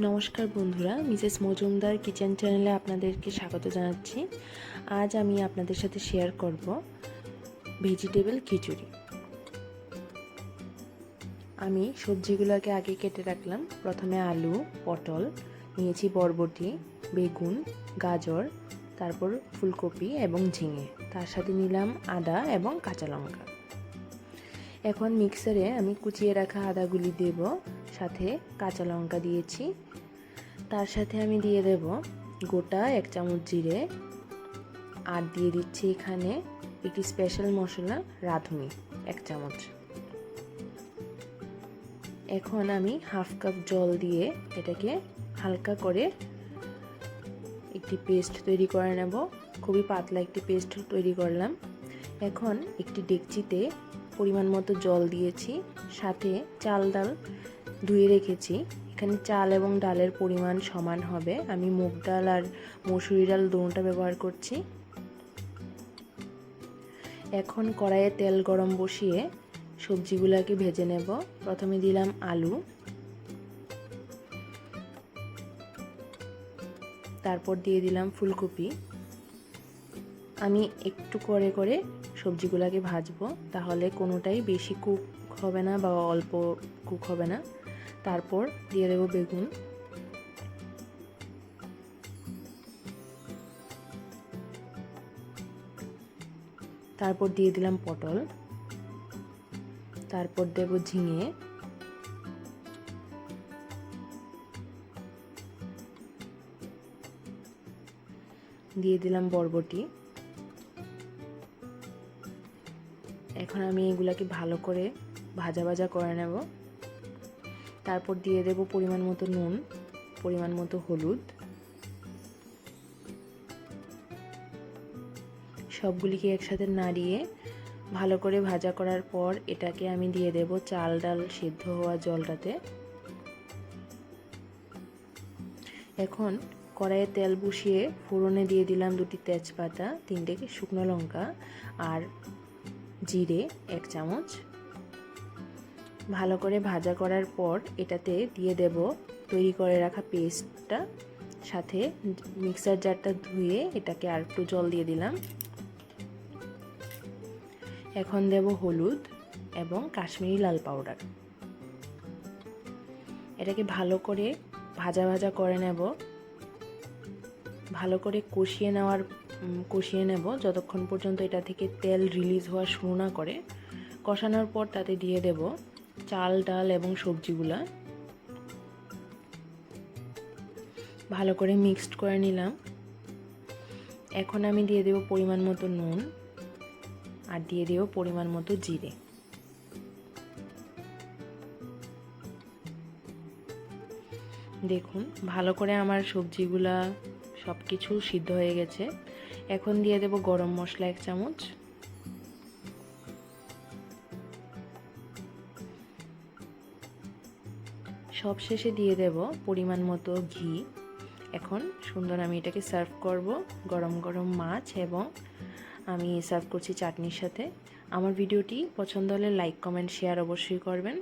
নমস্কার বন্ধুরা, Mrs Majumdar kitchen চ্যানেলে আপনাদেরকে স্বাগত জানাচ্ছি। আজ আমি আপনাদের সাথে শেয়ার করব ভেজিটেবল খিচুড়ি। আমি সবজিগুলোকে আগে কেটে রাখলাম। প্রথমে আলু, পটল, নিয়েছি বরবটি, বেগুন, গাজর, তারপর ফুলকপি এবং ঝিঙে। তার সাথে নিলাম আদা এবং কাঁচা লঙ্কা। এখন মিক্সারে আমি কুচিয়ে রাখা আদাগুলি দেব, সাথে কাঁচা লঙ্কা দিয়েছি। তার সাথে আমি দিয়ে দেব গোটা এক চামচ জিরে। আর দিয়ে দিচ্ছি এখানে একটি স্পেশাল মশলা রাঁধুনি, এক চামচ। এখন আমি হাফ কাপ জল দিয়ে এটাকে হালকা করে একটি পেস্ট তৈরি করে নেব। খুবই পাতলা একটি পেস্ট তৈরি করলাম। এখন একটি ডেকচিতে পরিমাণ মতো জল দিয়েছি, সাথে চাল ডাল ধুয়ে রেখেছি। এখানে চাল এবং ডালের পরিমাণ সমান হবে। আমি মুগ ডাল আর মসুরি ডাল দুটোটা ব্যবহার করছি। এখন কড়াইয়ে তেল গরম বসিয়ে সবজিগুলোকে ভেজে নেব। প্রথমে দিলাম আলু। তারপর দিয়ে দিলাম ফুলকপি। আমি একটু করে করে সবজিগুলোকে ভাজবো, তাহলে কোনোটাই বেশি কুক হবে না বা অল্প কুক হবে না। তারপর দিয়ে দেবো বেগুন। তারপর দিয়ে দিলাম পটল। তারপর দেব ঝিঙে। দিয়ে দিলাম বরবটি। এখন আমি এগুলাকে ভালো করে ভাজা ভাজা করে নেব। তারপর দিয়ে দেব পরিমাণ মতো নুন, পরিমাণ মতো হলুদ। সবগুলিকে একসাথে নাড়িয়ে ভালো করে ভাজা করার পর এটাকে আমি দিয়ে দেব চাল ডাল সিদ্ধ হওয়া জলটাতে। এখন কড়াইয়ে তেল বসিয়ে ফোড়নে দিয়ে দিলাম দুটি তেজপাতা তিনটে শুকনো লঙ্কা আর জিরে এক চামচ। ভালো করে ভাজা করার পর এটাতে দিয়ে দেব তৈরি করে রাখা পেস্টটা। সাথে মিক্সার জারটা ধুয়ে এটাকে আর একটু জল দিয়ে দিলাম। এখন দেব হলুদ এবং কাশ্মীরি লাল পাউডার। এটাকে ভালো করে ভাজা ভাজা করে নেব। ভালো করে কষিয়ে নেওয়ার কষিয়ে নেব যতক্ষণ পর্যন্ত এটা থেকে তেল রিলিজ হওয়া শুরু না করে। কষানোর পর তাতে দিয়ে দেব চাল, ডাল এবং সবজিগুলা। ভালো করে মিক্সড করে নিলাম। এখন আমি দিয়ে দেব পরিমাণ মতো নুন আর দিয়ে দেব পরিমাণ মতো জিরে। দেখুন, ভালো করে আমার সবজিগুলা সব কিছু সিদ্ধ হয়ে গেছে। এখন দিয়ে দেব গরম মশলা এক চামচ। সব শেষে দিয়ে দেব পরিমাণ মতো ঘি। এখন সুন্দর আমি এটাকে সার্ভ করব গরম গরম মাছ এবং আমি সার্ভ করছি চাটনির সাথে। আমার ভিডিওটি পছন্দ হলে লাইক, কমেন্ট, শেয়ার অবশ্যই করবেন।